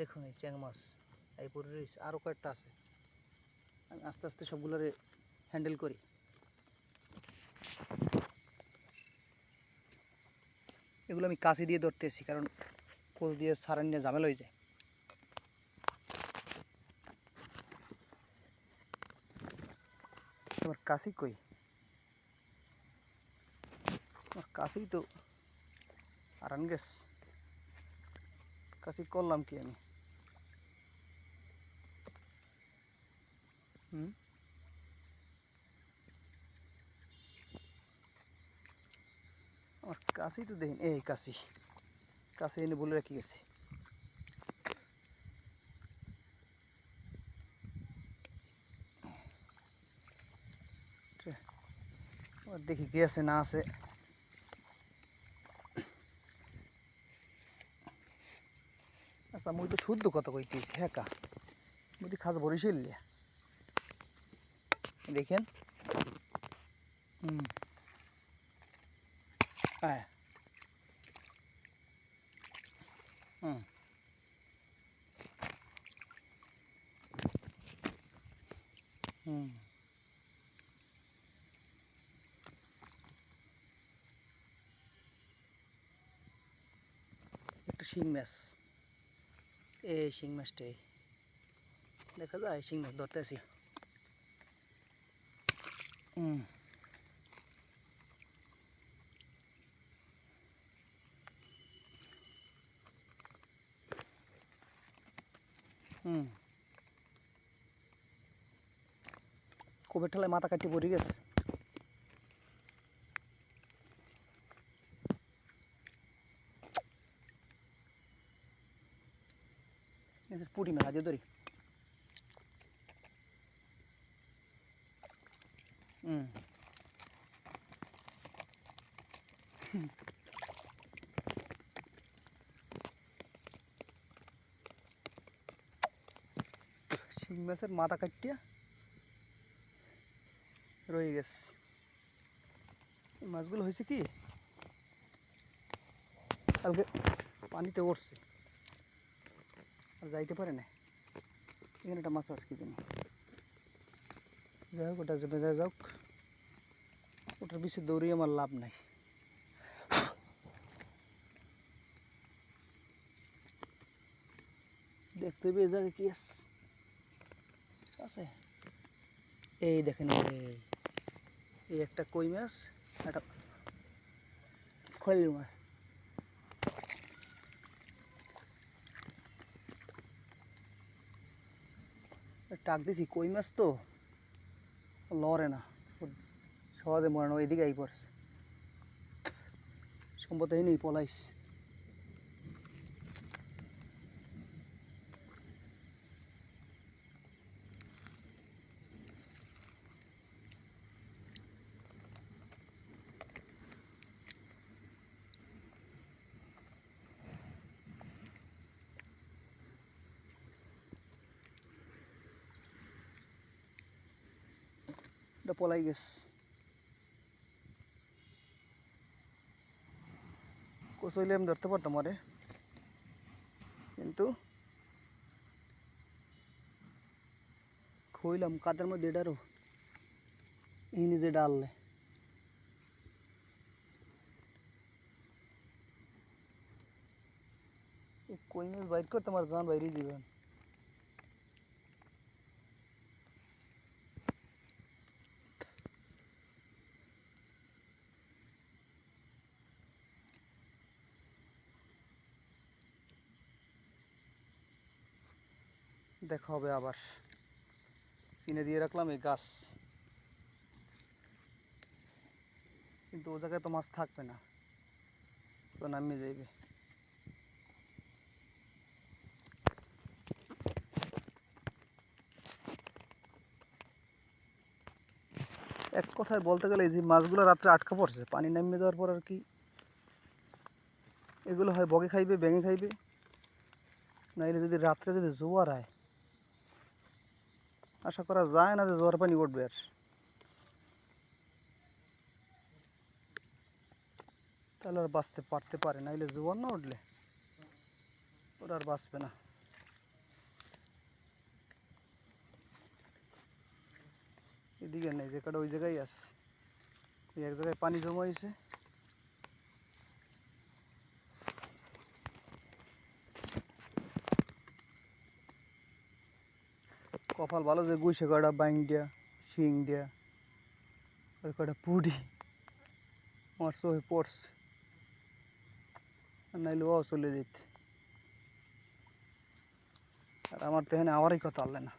দেখুন এই চ্যাং মাছ এই পরে রয়েছে আরও কয়েকটা আছে। আমি আস্তে আস্তে সবগুলোরে হ্যান্ডেল করি। এগুলো আমি কাছে দিয়ে ধরতেছি, কারণ কোচ দিয়ে সারান নিয়ে ঝামেলা হয়ে যায়। আমার কাশি কই? আমার কাছেই তো আরান গেছ কাশি করলাম কি আমি? হুম। আমার কাছেই তো দেখেন, এই কাশি কাছে এনে বলে রেখে গেছি। দেখি কি আছে, না আছে। আচ্ছা মুই তো শুদ্ধ কত কইতেছি হ্যাঁ কা? মুই খাস বরিশাল দেখেন হুম হ্যাঁ হুম হুম একটা শিং মাছ এই শিং মাছটাই দেখা যায় শিং মাছ ধরতেছি হুম কবে ঠেলায় মাথা কাটি পড়ে গেছে। পুটি মেলা দিয়ে ধরি হুম হুম। শিং মাছের মাথা কাটিয়া রয়ে গেছে এই মাছগুলো হয়েছে কি কালকে পানিতে উঠছে আর যাইতে পারে না এখানে একটা মাছ আছে কি জানি যাই হোক ওটা যে বেজা যাক ওটার পিছিয়ে দৌড়িয়ে আমার লাভ নাই দেখতে হবে এই জায়গায় কি আছে আছে এই দেখেন এই এই একটা কই মাছ একটা খৈল মাছ টাক দিছি কই মাছ তো লড়ে না ও সহজে মরে না এদিকে আই পড়ছে। সম্ভবত এই পলাইস। পলাই কচইলে আমি ধরতে পারতাম আরে। কিন্তু খইলাম কাদের মধ্যে এটারও এই নিজে ডাললে। কই মাছ বাইট করতে আমার জান বাইরে দিবেন দেখা হবে আবার। চিনে দিয়ে রাখলাম এই গাছ। কিন্তু ও জায়গায় তো মাছ থাকবে না। তো নামিয়ে যাইবে। এক কথায় বলতে গেলে যে মাছগুলো রাত্রে আটকা পড়ছে, পানি নামিয়ে দেওয়ার পর আর কি। এগুলো হয় বগে খাইবে ব্যাঙে খাইবে। নাইলে যদি রাত্রে যদি জোয়ার হয় আশা করা যায় না যে জোয়ার পানি উঠবে আর। তাহলে আর বাঁচতে পারতে পারে না এলে জোয়ার না উঠলে ওরা আর বাঁচবে না। এদিকে নেই, যে কাটা ওই জায়গায় আসছে এক জায়গায় পানি জমা হয়েছে। কপাল ভালো যে গুইছে কয়টা বাইং দিয়া, শিং দিয়া ওই কয়টা পুডি আমার চোখে পড়ছে। নাইলে ও চলে যেত। আর আমার তো এখানে আবারই কথা আনলে না।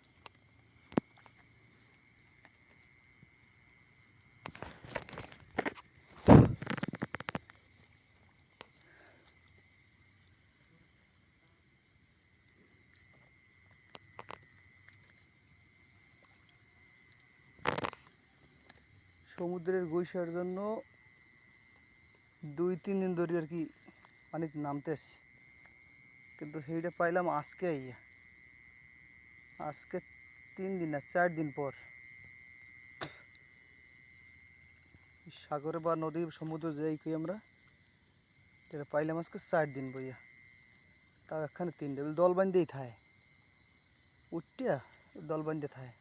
সমুদ্রের গৈসার জন্য দুই, তিন দিন ধরে আর কি পানিতে নামতে আসছি। কিন্তু সেইটা পাইলাম আজকে আইয়া। আজকে তিন দিন না, চার দিন পর। সাগরে বা নদী, সমুদ্র যাই কই আমরা, এটা পাইলাম আজকে চার দিন বইয়া। তাও এখানে তিনটে দল বান্ধেই থায়। উঠিয়া দল বান্ধে থায়।